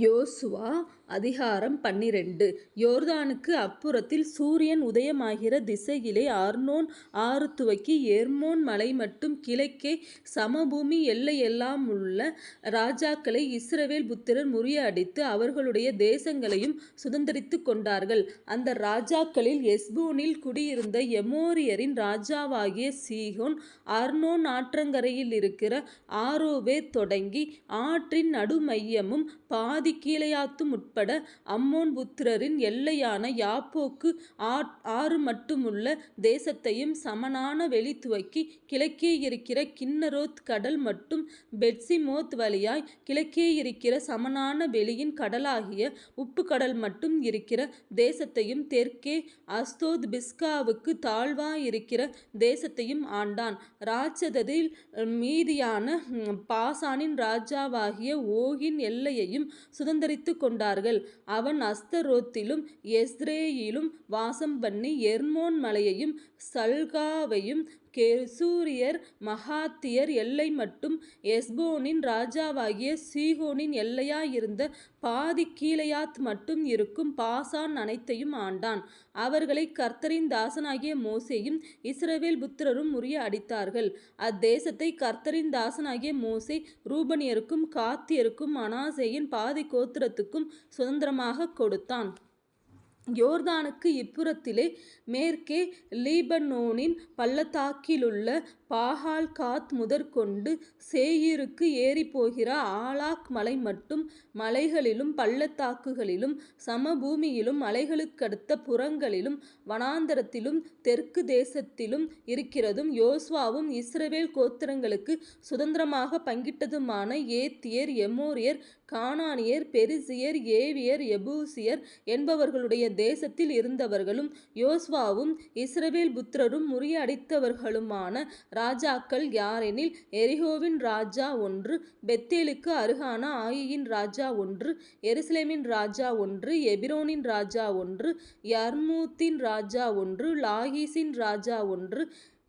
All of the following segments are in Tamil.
யோசுவா அதிகாரம் பன்னிரண்டு யோர்தானுக்கு அப்புறத்தில் சூரியன் உதயமாகிற திசையிலே அர்னோன் ஆறு துவக்கி எர்மோன் மலைமட்டும் கிழக்கே சமபூமி எல்லையெல்லாம் உள்ள ராஜாக்களை இஸ்ரவேல் புத்திரர் முறியடித்து அவர்களுடைய தேசங்களையும் சுதந்திரித்து கொண்டார்கள். அந்த ராஜாக்களில் எஸ்போனில் குடியிருந்த எமோரியரின் ராஜாவாகிய சீகோன் அர்னோன் ஆற்றங்கரையில் இருக்கிற ஆரோவே தொடங்கி ஆற்றின் நடுமையமும் பாதிக் கீலேயாத்தும் உட்பட அம்மோன் புத்திரரின் எல்லையான யாப்போக்கு ஆறு மட்டுமுள்ள தேசத்தையும் சமனான வெளி துவக்கி கிழக்கேயிருக்கிற கின்னரோத் கடல் மட்டும் பெட்ஸிமோத் வழியாய் கிழக்கேயிருக்கிற சமனான வெளியின் கடலாகிய உப்புக்கடல் மட்டும் இருக்கிற தேசத்தையும் தெற்கே அஸ்தோத் பிஸ்காவுக்கு தாழ்வாய் இருக்கிற தேசத்தையும் ஆண்டான். இராட்சதரில் மீதியான பாசானின் ராஜாவாகிய ஓகின் எல்லையையும் சுதந்தரித்துக் கொண்டார்கள். அவன் அஸ்தரோத்திலும் வாசம் பண்ணி எர்மோன் மலையையும் சல்காவையும் கெசூரியர் மகாத்தியர் எல்லை மட்டும் எஸ்போனின் ராஜாவாகிய சீகோனின் எல்லையாயிருந்த பாதி கீழையாத் மட்டும் இருக்கும் பாசான் அனைத்தையும் ஆண்டான். அவர்களை கர்த்தரின் தாசனாகிய மோசேயும் இஸ்ரவேல் புத்திரரும் முறியடித்தார்கள். அத்தேசத்தை கர்த்தரின் தாசனாகிய மோசே ரூபனியருக்கும் காத்தியருக்கும் அனாசேயின் பாதி கோத்திரத்துக்கும் சுதந்திரமாக கொடுத்தான். யோர்தானுக்கு இப்புறத்திலே மேற்கே லீபனோனின் பள்ளத்தாக்கிலுள்ள பாகால்காத் முதற்கொண்டு சேயீருக்கு ஏறிப்போகிற ஆலாக் மலைமட்டும் மலைகளிலும் பள்ளத்தாக்குகளிலும் சமபூமியிலும் மலைகளுக்கடுத்த புறங்களிலும் வனாந்தரத்திலும் தெற்கு தேசத்திலும் இருக்கிறதும் யோசுவாவும் இஸ்ரவேல் கோத்திரங்களுக்கு சுதந்திரமாக பங்கிட்டதுமான ஏத்தியர் எமோரியர் கானானியர் பெரிசியர் ஏவியர் எபூசியர் என்பவர்களுடைய தேசத்தில் இருந்தவர்களும் யோஸ்வாவும் இஸ்ரவேல் புத்திரரும் முறியடித்தவர்களுமான ராஜாக்கள் யாரெனில் எரிகோவின் ராஜா ஒன்று பெத்தேலுக்கு அருகான ஆயியின் ராஜா ஒன்று எருசலேமின் ராஜா ஒன்று எபிரோனின் ராஜா ஒன்று யர்மூத்தின் ராஜா ஒன்று லாகிஸின் ராஜா ஒன்று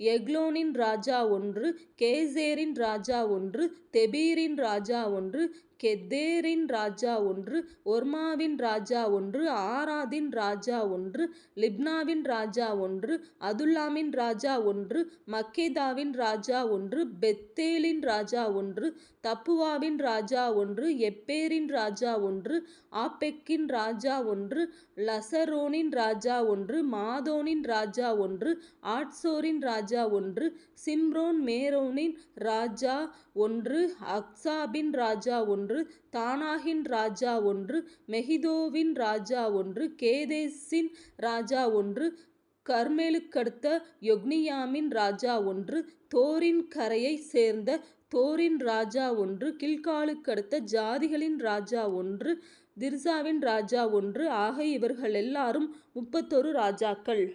எக்லோனின் ராஜா ஒன்று கேசேரின் ராஜா ஒன்று தெபீரின் ராஜா ஒன்று கெதேரின் ராஜா ஒன்று ஒர்மாவின் ராஜா ஒன்று ஆராதின் ராஜா ஒன்று லிப்னாவின் ராஜா ஒன்று அதுல்லாமின் ராஜா ஒன்று மக்கேதாவின் ராஜா ஒன்று பெத்தேலின் ராஜா ஒன்று தப்புவாவின் ராஜா ஒன்று எப்பேரின் ராஜா ஒன்று ஆப்பெக்கின் ராஜா ஒன்று லசரோனின் ராஜா ஒன்று மாதோனின் ராஜா ஒன்று ஆட்சோரின் ராஜா ஒன்று சிம்ரோன் மேரோனின் ராஜா ஒன்று அக்சாபின் ராஜா ஒன்று ஒன்று தானாகின் ராஜா ஒன்று மெஹிதோவின் ராஜா ஒன்று கேதேசின் ராஜா ஒன்று கர்மேலுக்கடுத்த யொக்னியாமின் ராஜா ஒன்று தோரின் கரையைச் சேர்ந்த தோரின் ராஜா ஒன்று கில்காலுக்கடுத்த ஜாதிகளின் ராஜா ஒன்று திர்சாவின் ராஜா ஒன்று ஆக இவர்களெல்லாரும் முப்பத்தொரு ராஜாக்கள்.